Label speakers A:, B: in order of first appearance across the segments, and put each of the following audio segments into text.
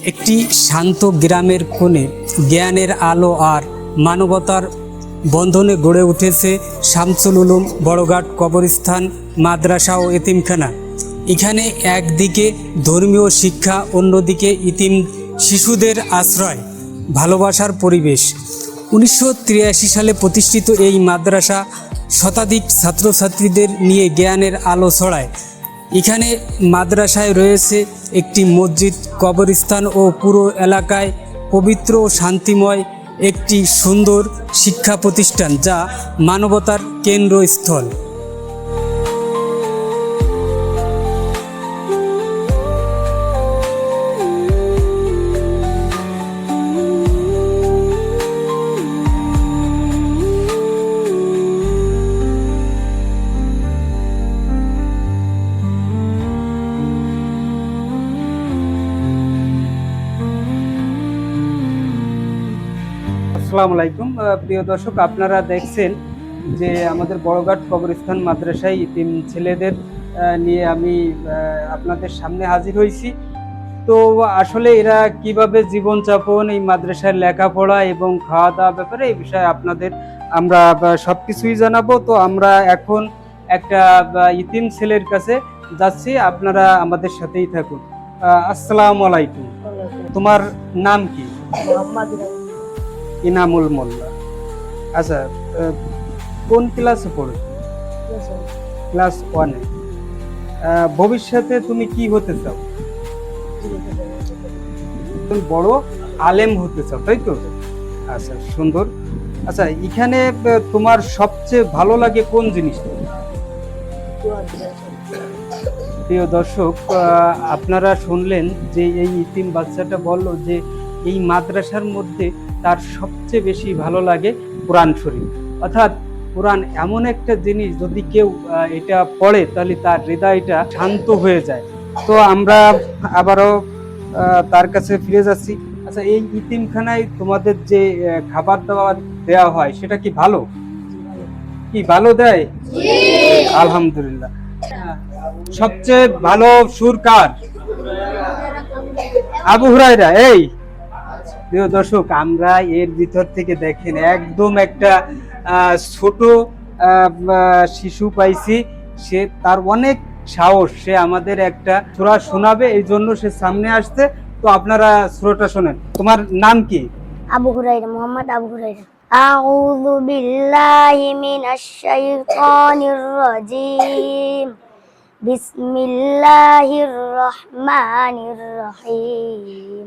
A: একটি শান্ত গ্রামের কোণে জ্ঞানের আলো আর মানবতার বন্ধনে গড়ে উঠেছে শামসুল উলুম বড়ঘাট কবরস্থান, মাদ্রাসা ও এতিমখানা। এখানে একদিকে ধর্মীয় শিক্ষা, অন্যদিকে ইতিম শিশুদের আশ্রয়, ভালোবাসার পরিবেশ। উনিশশো তিরাশি সালে প্রতিষ্ঠিত এই মাদ্রাসা শতাধিক ছাত্রছাত্রীদের নিয়ে জ্ঞানের আলো ছড়ায়। এখানে মাদ্রাসায় রয়েছে একটি মসজিদ, কবরস্থান ও পুরো এলাকায় পবিত্র ও শান্তিময় একটি সুন্দর শিক্ষা প্রতিষ্ঠান যা মানবতার কেন্দ্রস্থল। আসসালামু আলাইকুম। প্রিয় দর্শক, আপনারা দেখছেন যে আমাদের বড়ঘাট কবরস্থান মাদ্রাসায় ইতিম ছেলেদের নিয়ে আমি আপনাদের সামনে হাজির হয়েছি। তো আসলে এরা কীভাবে জীবনযাপন, এই মাদ্রাসায় লেখাপড়া এবং খাওয়া দাওয়া ব্যাপারে, এই বিষয়ে আপনাদের আমরা সব কিছুই জানাব। তো আমরা এখন একটা ইতিম ছেলের কাছে যাচ্ছি। আপনারা আমাদের সাথেই থাকুন। আসসালামু আলাইকুম। তোমার নাম কি? ইনামুল মোল্লা। আচ্ছা কোন ক্লাসে পড়ো? ক্লাস ওয়ানে ভবিষ্যতে তুমি কি হতে চাও? বড় আলেম হতে চাও তাই তো? আচ্ছা সুন্দর। আচ্ছা এখানে তোমার সবচেয়ে ভালো লাগে কোন জিনিসটা? প্রিয় দর্শক আপনারা শুনলেন যে এই ইতিম বাচ্চাটা বলল যে এই মাদ্রাসার মধ্যে তার সবচেয়ে বেশি ভালো লাগে কোরআন শরীফ। অর্থাৎ কোরআন এমন একটা জিনিস, যদি কেউ এটা পড়ে, তাহলে তার হৃদয়টা শান্ত হয়ে যায়। তো আমরা আবারও তার কাছে ফিরে যাচ্ছি। আচ্ছা এই ইতিমখানায় তোমাদের যে খাবার দাবার দেওয়া হয়, সেটা কি ভালো? কি ভালো দেয়? আলহামদুলিল্লাহ। সবচেয়ে ভালো সুর কার? আবু হুরাইরা এই! প্রিয় দর্শক, আমরা এর ভিতর থেকে দেখেন একদম একটা ছোট শিশু পাইছি। সে তার অনেক সাহস, সে আমাদের একটা সুরা শোনাবে, এই জন্য সে সামনে আসছে। তো আপনারা সুরটা শোনেন। তোমার নাম কি?
B: আবু হুরাইরা মোহাম্মদ আবু হুরাইরা আউযু বিল্লাহি মিনাশ শাইতানির রাজিম। বিসমিল্লাহির রহমানির রহিম।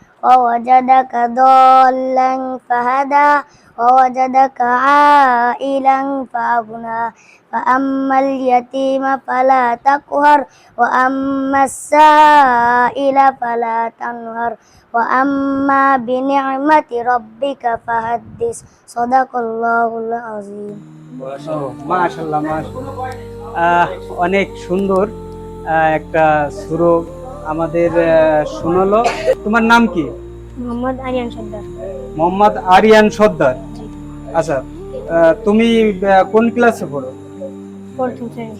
B: ووجدك ضالا فهدى ووجدك عائلا فأغنى فأما اليتيم فلا تقهر وأما السائل فلا تنهر وأما بنعمة ربك فحدث صدق الله العظيم
A: মাশাল্লাহ মাশাল্লাহ অনেক সুন্দর আহ, একটা সুরো আমাদের শোনালো। তোমার নাম কি?
B: মোহাম্মদ আরিয়ান সর্দার।
A: মোহাম্মদ আরিয়ান সর্দার। আচ্ছা তুমি কোন ক্লাসে পড়ো?
B: প্রথম শ্রেণি।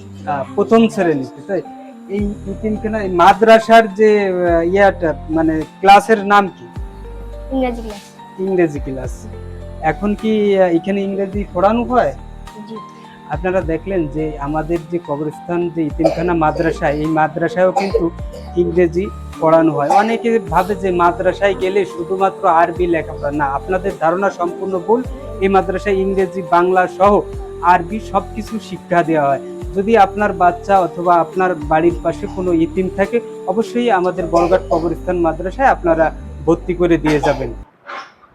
A: প্রথম শ্রেণীতে তাই? এই এই মাদ্রাসার যে ইয়াটা মানে ক্লাসের নাম কি?
B: ইংরেজি ক্লাস।
A: ইংরেজি ক্লাস। এখন কি এখানে ইংরেজি পড়ানো হয়?
B: জি।
A: আপনারা দেখলেন যে আমাদের যে কবরস্থান, যে ইতিমখানা মাদ্রাসা, এই মাদ্রাসায়ও কিন্তু ইংরেজি পড়ানো হয়। অনেকে ভাবে যে মাদ্রাসায় গেলে শুধুমাত্র আরবি লেখাপড়া। না, আপনাদের ধারণা সম্পূর্ণ ভুল। এই মাদ্রাসায় ইংরেজি, বাংলা সহ আরবি সব কিছু শিক্ষা দেওয়া হয়। যদি আপনার বাচ্চা অথবা আপনার বাড়ির পাশে কোনো ইতিম থাকে, অবশ্যই আমাদের বড়ঘাট কবরস্থান মাদ্রাসায় আপনারা ভর্তি করে দিয়ে যাবেন।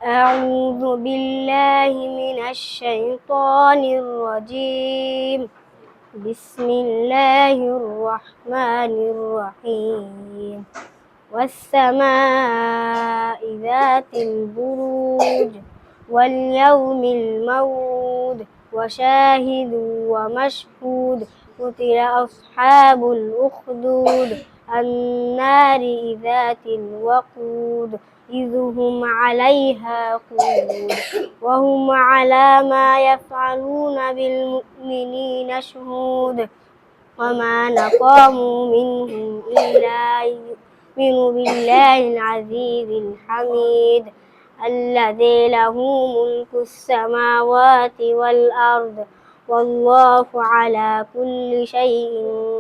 B: أعوذ بالله من الشيطان الرجيم. بسم الله الرحمن الرحيم. والسماء ذات البروج واليوم الموعود. وشاهد ومشهود. قتل أصحاب الأخدود. النار ذات الوقود. إذ هم عليها قعود وهم على ما يفعلون بالمؤمنين شهود. وما نقاموا منهم إلا يؤمنوا بالله العزيز الحميد الذي له ملك السماوات والأرض. والله على كل شيء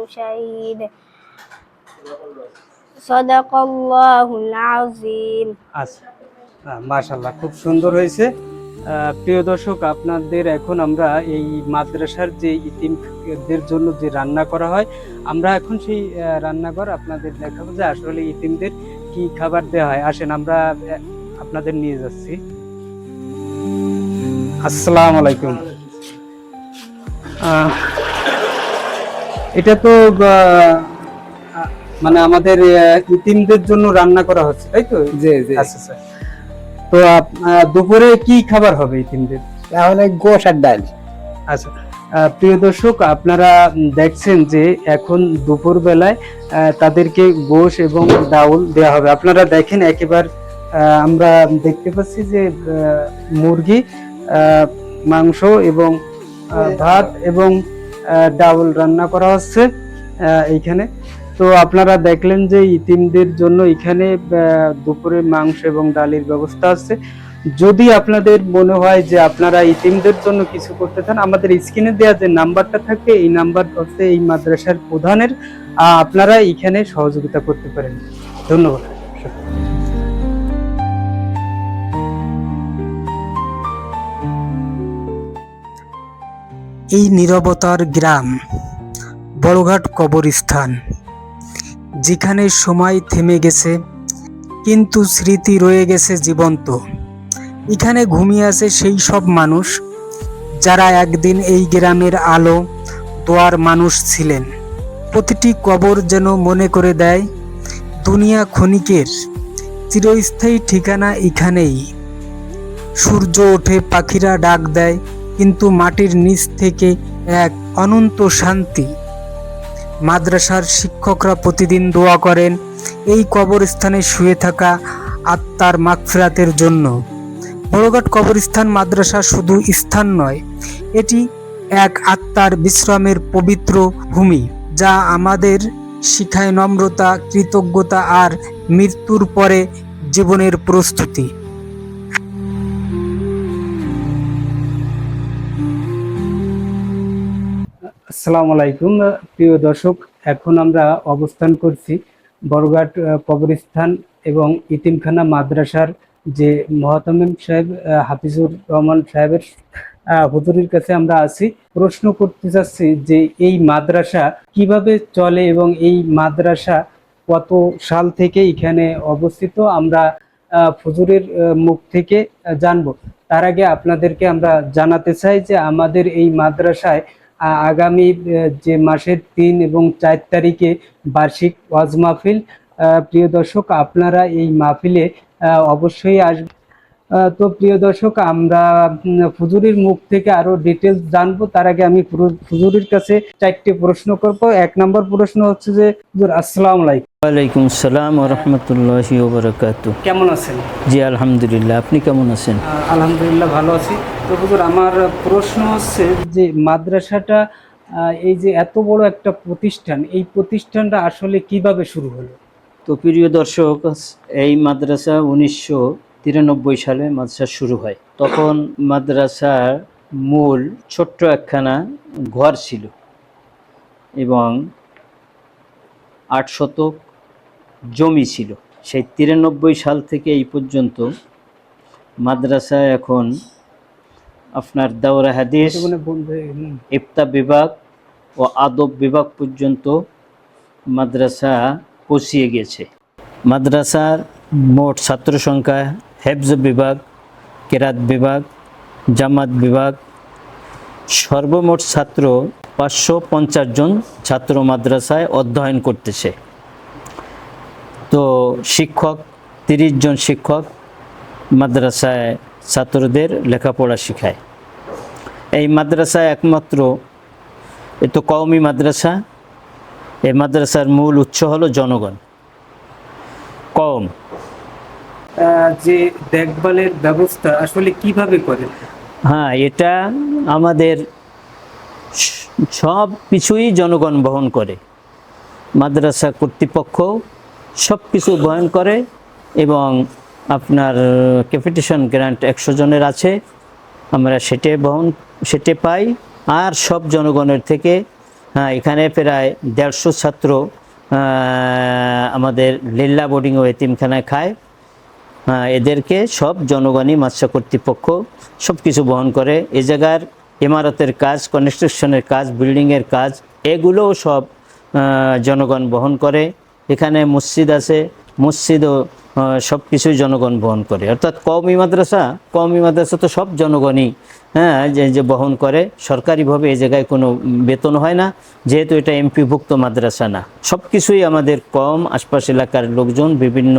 B: شهيد. সদাকাল্লাহুল আযীম
A: আচ্ছা খুব সুন্দর হয়েছে। প্রিয় দর্শক, আপনাদের এখন আমরা এই মাদ্রাসার যে ইতিমদের জন্য যে রান্না করা হয়, আমরা এখন সেই রান্নাঘর আপনাদের দেখাবো যে আসলে ইতিমদের কি খাবার দেওয়া হয়। আসেন, আমরা আপনাদের নিয়ে যাচ্ছি। আসসালামু আলাইকুম। এটা তো মানে আমাদের ইতিমদের জন্য রান্না করা হচ্ছে তাই তো?
C: জি জি।
A: আচ্ছা আচ্ছা। তো দুপুরে কি খাবার হবে তিনদের
C: তাহলে গোশ আর ডাল।
A: আচ্ছা প্রিয় দর্শক আপনারা দেখছেন যে এখন দুপুর বেলায় তাদেরকে গোশ এবং ডাউল দেওয়া হবে। আপনারা দেখেন একেবারে আমরা দেখতে পাচ্ছি যে মুরগি মাংস এবং ভাত এবং ডাউল রান্না করা হচ্ছে এইখানে। তো আপনারা দেখলেন যে ইতিমদের জন্য এখানে দুপুরে মাংস এবং ডালের ব্যবস্থা আছে। যদি আপনাদের মনে হয় যে আপনারা ইতিমদের জন্য কিছু করতে চান, আমাদের স্ক্রিনে দেওয়া যে নাম্বারটা থাকে, এই নাম্বার হচ্ছে এই মাদ্রাসার প্রধানের। আপনারা এখানে সহযোগিতা করতে পারেন। ধন্যবাদ। এই নিরবতার গ্রাম, বড়ঘাট কবরস্থান। যেখানে সময় থেমে গেছে, কিন্তু স্মৃতি রয়ে গেছে জীবন্ত। এখানে ঘুমিয়ে আছে সেই সব মানুষ যারা একদিন এই গ্রামের আলো দোয়ার মানুষ ছিলেন। প্রতিটি কবর যেন মনে করে দেয়, দুনিয়া ক্ষণিকের চিরস্থায়ী ঠিকানা এখানেই। সূর্য ওঠে, পাখিরা ডাক দেয়, কিন্তু মাটির নিচ থেকে এক অনন্ত শান্তি। মাদ্রাসার শিক্ষকরা প্রতিদিন দোয়া করেন, এই কবরস্থানে শুয়ে থাকা আত্মার মাগফিরাতের জন্য। বড়ঘাট কবরস্থান মাদ্রাসা শুধু স্থান নয়, এটি এক আত্মার বিশ্রামের পবিত্র ভূমি, যা আমাদের শিখায় নম্রতা, কৃতজ্ঞতা আর মৃত্যুর পরে জীবনের প্রস্তুতি। আসসালামু আলাইকুম প্রিয় দর্শক। এখন আমরা অবস্থান করছি বড়ঘাট কবরস্থান এবং ইতিমখানা মাদ্রাসার যে মহাতামিম সাহেব হাফিজুর রহমান সাহেবের হুজুরের কাছে আমরা আছি। প্রশ্ন করতে চাচ্ছি যে এই মাদ্রাসা কীভাবে চলে এবং এই মাদ্রাসা কত সাল থেকে এখানে অবস্থিত? আমরা আহ, হুজুরের মুখ থেকে জানব। তার আগে আপনাদেরকে আমরা জানাতে চাই যে আমাদের এই মাদ্রাসায় আগামী যে মাসের তিন এবং চার তারিখে বার্ষিক ওয়াজ মাহফিল প্রিয় দর্শক, আপনারা এই মাহফিলে অবশ্যই আসবেন। তো প্রিয় দর্শক, আমরা ফুজুরির মুখ থেকে আরও ডিটেলস জানব। তার আগে আমি ফুজুরির কাছে চারটি প্রশ্ন করব। এক নম্বর প্রশ্ন হচ্ছে যে আসসালামু আলাইকুম।
D: ওয়ালাইকুম সালাম রহমতুল্লাহি ওবরাকাত
A: কেমন আছেন?
D: জি আলহামদুলিল্লাহ। আপনি কেমন আছেন?
A: আলহামদুলিল্লাহ ভালো আছি। তো হুজুর আমার প্রশ্ন হচ্ছে যে মাদ্রাসাটা এই যে এত বড় একটা প্রতিষ্ঠান এই প্রতিষ্ঠানটা আসলে কীভাবে শুরু হলো?
D: তো প্রিয় দর্শক এই মাদ্রাসা উনিশশো তিরানব্বই সালে মাদ্রাসা শুরু হয়। তখন মাদ্রাসার মূল ছোট্ট একখানা ঘর ছিল এবং আট শতক জমি ছিল। সেই তিরানব্বই সাল থেকে এই পর্যন্ত মাদ্রাসা এখন আপনার দাওরা হাদিস ইফতা বিভাগ ও আদব বিভাগ পর্যন্ত মাদ্রাসা পৌঁছিয়ে গেছে। মাদ্রাসার মোট ছাত্র সংখ্যা হেফজ বিভাগ কেরাত বিভাগ জামাত বিভাগ। সর্বমোট ছাত্র পাঁচশো পঞ্চাশ জন ছাত্র মাদ্রাসায় অধ্যয়ন করতেছে। তো শিক্ষক তিরিশ জন শিক্ষক মাদ্রাসায় ছাত্রদের লেখাপড়া শেখায়। এই মাদ্রাসায় একমাত্র এ তো কওমি মাদ্রাসা এই মাদ্রাসার মূল উৎস হলো জনগণ। কম
A: যে দেখভালের ব্যবস্থা আসলে কীভাবে করে
D: হ্যাঁ এটা আমাদের সব কিছুই জনগণ বহন করে। মাদ্রাসা কর্তৃপক্ষ সব কিছু বহন করে এবং আপনার ক্যাপিটেশন গ্রান্ট একশো জনের আছে। আমরা সেটে বহন সেটে পাই। আর সব জনগণের থেকে হ্যাঁ এখানে প্রায় দেড়শো ছাত্র আমাদের লিল্লা বোর্ডিং ও এতিমখানায় খায়। হ্যাঁ, এদেরকে সব জনগণই মাদ্রাসা কর্তৃপক্ষ সব কিছু বহন করে। এ জায়গার ইমারতের কাজ কনস্ট্রাকশনের কাজ বিল্ডিংয়ের কাজ এগুলোও সব জনগণ বহন করে। এখানে মসজিদ আছে মসজিদও সব কিছুই জনগণ বহন করে। অর্থাৎ কওমি মাদ্রাসা কওমি মাদ্রাসা তো সব জনগণই হ্যাঁ যে যে বহন করে। সরকারিভাবে এই জায়গায় কোনো বেতন হয় না, যেহেতু এটা এমপিভুক্ত মাদ্রাসা না। সব কিছুই আমাদের কম, আশপাশ এলাকার লোকজন, বিভিন্ন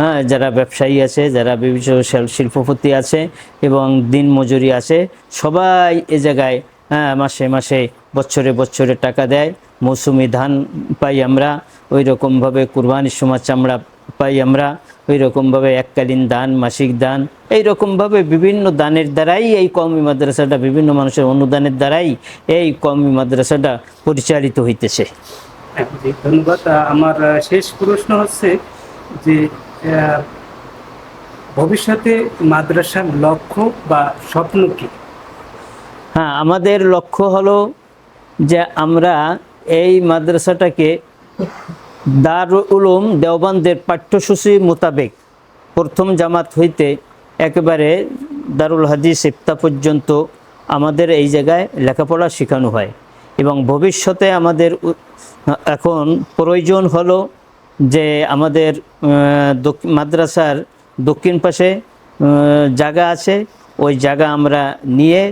D: হ্যাঁ যারা ব্যবসায়ী আছে, যারা বিভিন্ন শিল্পপতি আছে এবং দিন মজুরি আছে, সবাই এ জায়গায় হ্যাঁ মাসে মাসে বছরে বছরে টাকা দেয়। মৌসুমি ধান পাই আমরা ওই রকমভাবে কুরবানির সময় চামড়া পাই আমরা ওই রকমভাবে এককালীন দান মাসিক দান এই রকমভাবে বিভিন্ন দানের দ্বারাই এই কওমি মাদ্রাসাটা বিভিন্ন মানুষের অনুদানের দ্বারাই এই কওমি মাদ্রাসাটা পরিচালিত হইতেছে।
A: ধন্যবাদ। আমার শেষ প্রশ্ন হচ্ছে যে ভবিষ্যতে মাদ্রাসার লক্ষ্য বা স্বপ্ন কি?
D: হ্যাঁ আমাদের লক্ষ্য হলো যে আমরা এই মাদ্রাসাটাকে দারুল উলুম দেওবানদের পাঠ্যসূচি মোতাবেক প্রথম জামাত হইতে একেবারে দারুল হাদিস ইফতা পর্যন্ত আমাদের এই জায়গায় লেখাপড়া শেখানো হয় এবং ভবিষ্যতে আমাদের এখন প্রয়োজন হলো যে আমাদের মাদ্রাসার দক্ষিণ পাশে জায়গা আছে, ওই জায়গা আমরা নিয়ে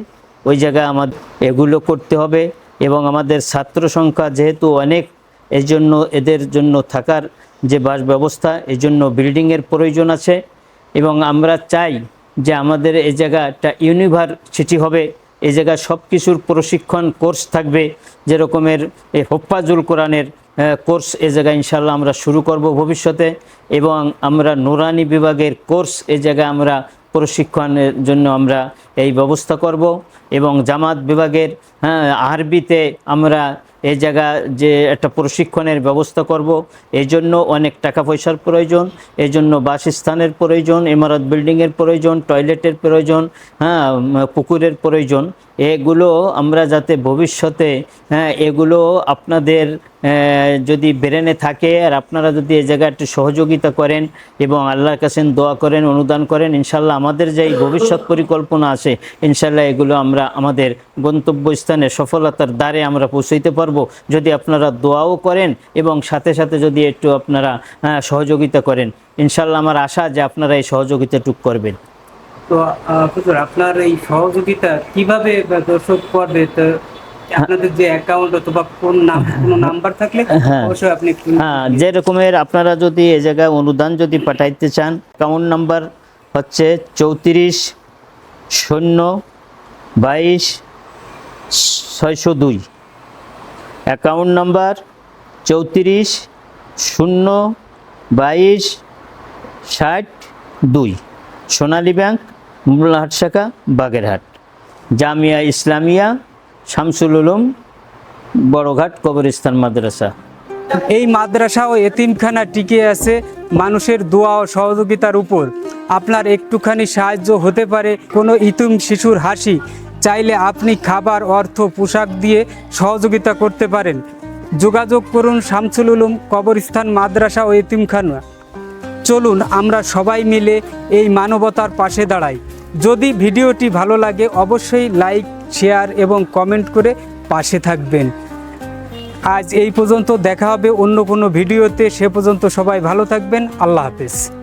D: ওই জায়গা আমাদের এগুলো করতে হবে। এবং আমাদের ছাত্র সংখ্যা যেহেতু অনেক এই জন্য এদের জন্য থাকার যে বাস ব্যবস্থা এই জন্য বিল্ডিংয়ের প্রয়োজন আছে। এবং আমরা চাই যে আমাদের এই জায়গাটা ইউনিভার্সিটি হবে, এই জায়গায় সব কিছুর প্রশিক্ষণ কোর্স থাকবে, যেরকমের এই হোপ্পাজুল কোরআনের কোর্স এ জায়গায় ইনশাল্লাহ আমরা শুরু করব ভবিষ্যতে। এবং আমরা নুরানি বিভাগের কোর্স এ জায়গায় আমরা প্রশিক্ষণের জন্য আমরা এই ব্যবস্থা করব। এবং জামাত বিভাগের হ্যাঁ আরবিতে আমরা এই জায়গা যে একটা প্রশিক্ষণের ব্যবস্থা করব, এই জন্য অনেক টাকা পয়সার প্রয়োজন, এই জন্য বাসস্থানের প্রয়োজন, ইমারত বিল্ডিংয়ের প্রয়োজন, টয়লেটের প্রয়োজন হ্যাঁ পুকুরের প্রয়োজন। এগুলো আমরা যাতে ভবিষ্যতে হ্যাঁ এগুলো আপনাদের যদি ব্রেনে থাকে আর আপনারা যদি এ জায়গায় একটু সহযোগিতা করেন এবং আল্লাহর কাছে দোয়া করেন, অনুদান করেন ইনশাল্লাহ আমাদের যে ভবিষ্যৎ পরিকল্পনা আছে ইনশাল্লাহ এগুলো আমরা আমাদের গন্তব্যস্থানে সফলতার দ্বারে আমরা পৌঁছাইতে পারব। যদি আপনারা দোয়াও করেন এবং সাথে সাথে যদি একটু আপনারা সহযোগিতা করেন ইনশাল্লাহ আমার আশা যে আপনারা এই সহযোগিতাটুক করবেন।
A: তো হুজুর আপনার এই সহযোগিতা কীভাবে দর্শক করবে? তো আপনাদের যে অ্যাকাউন্ট অথবা কোন নাম কোনো নাম্বার থাকলে
D: হ্যাঁ।
A: অবশ্যই আপনি
D: হ্যাঁ যে রকমের আপনারা যদি এ জায়গায় অনুদান যদি পাঠাইতে চান অ্যাকাউন্ট নাম্বার হচ্ছে চৌত্রিশ শূন্য বাইশ ছয়শো দুই। অ্যাকাউন্ট নাম্বার চৌত্রিশ শূন্য বাইশ ষাট দুই। সোনালী ব্যাংক মোল্লাহাট শাখা, বাগেরহাট। জামিয়া ইসলামিয়া, শামসুল উলুম, বড়ঘাট কবরস্থান মাদ্রাসা।
A: এই মাদ্রাসা ও এতিমখানা টিকে আছে মানুষের দোয়া ও সহযোগিতার উপর। আপনার একটুখানি সাহায্য হতে পারে কোনো ইতুম শিশুর হাসি, চাইলে আপনি খাবার, অর্থ, পোশাক দিয়ে সহযোগিতা করতে পারেন। যোগাযোগ করুন শামসুল উলুম কবরস্থান মাদ্রাসা ও এতিমখানা। চলুন আমরা সবাই মিলে এই মানবতার পাশে দাঁড়াই। যদি ভিডিওটি ভালো লাগে, অবশ্যই লাইক, শেয়ার এবং কমেন্ট করে পাশে থাকবেন। আজ এই পর্যন্ত দেখা হবে অন্য কোনো ভিডিওতে। সে পর্যন্ত সবাই ভালো থাকবেন। আল্লাহ হাফেজ।